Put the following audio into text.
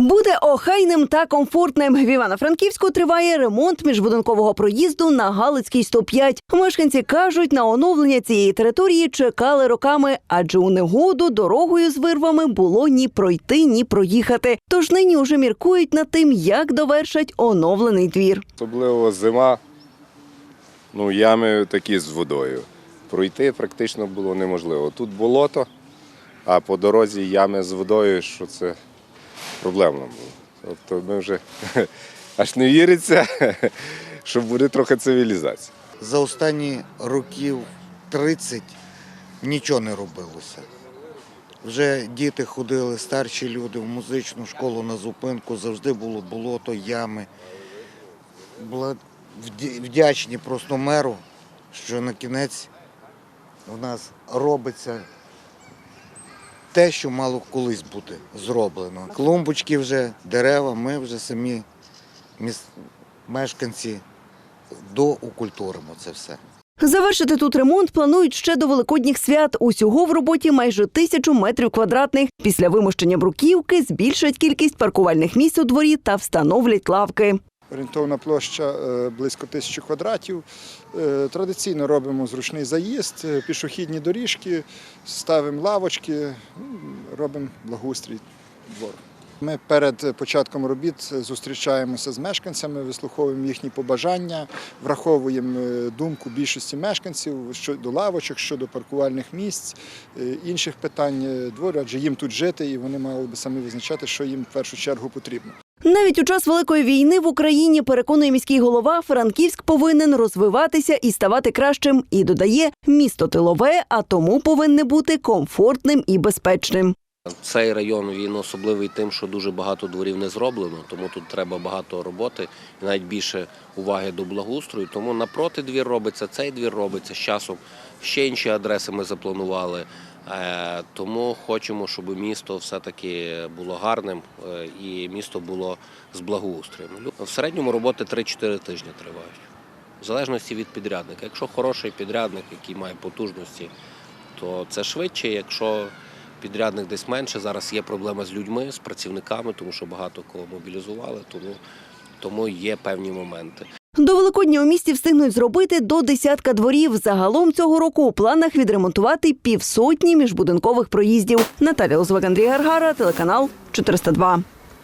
Буде охайним та комфортним. В Івано-Франківську триває ремонт міжбудинкового проїзду на Галицькій 105. Мешканці кажуть, на оновлення цієї території чекали роками, адже у негоду дорогою з вирвами було ні пройти, ні проїхати. Тож нині уже міркують над тим, як довершать оновлений двір. Особливо зима, ну, ями такі з водою. Пройти практично було неможливо. Тут болото, а по дорозі ями з водою, що це проблемно було. Тобто ми вже аж не віриться, що буде трохи цивілізація. За останні років 30 нічого не робилося. Вже діти ходили, старші люди в музичну школу на зупинку, завжди було болото, ями. Була вдячні просто меру, що на кінець в нас робиться те, що мало колись бути зроблено. Клумбочки вже, дерева, ми вже самі мешканці доукультуримо це все. Завершити тут ремонт планують ще до великодніх свят. Усього в роботі майже тисячу метрів квадратних. Після вимощення бруківки збільшать кількість паркувальних місць у дворі та встановлять лавки. Орієнтовна площа е, близько тисячі квадратів. Е, Традиційно робимо зручний заїзд, е, пішохідні доріжки, ставимо лавочки, робимо благоустрій двору. Ми перед початком робіт зустрічаємося з мешканцями, вислуховуємо їхні побажання, враховуємо думку більшості мешканців щодо лавочок, щодо паркувальних місць, інших питань двору, адже їм тут жити і вони мали би самі визначати, що їм в першу чергу потрібно. Навіть у час великої війни в Україні переконує міський голова, Франківськ повинен розвиватися і ставати кращим. І додає місто тилове, а тому повинне бути комфортним і безпечним. Цей район він особливий тим, що дуже багато дворів не зроблено, тому тут треба багато роботи і навіть більше уваги до благоустрою. Тому напроти двір робиться, цей двір робиться з часом. Ще інші адреси ми запланували. Е, Тому хочемо, щоб місто все-таки було гарним е, і місто було з благоустроєм. В середньому роботи 3-4 тижні тривають, в залежності від підрядника. Якщо хороший підрядник, який має потужності, то це швидше. Якщо підрядник десь менше, зараз є проблема з людьми, з працівниками, тому що багато кого мобілізували, тому, тому є певні моменти. До Великодня у місті встигнуть зробити до десятка дворів. Загалом цього року у планах відремонтувати півсотні міжбудинкових проїздів. Наталя Лозвак, Андрій Гаргара, телеканал 402.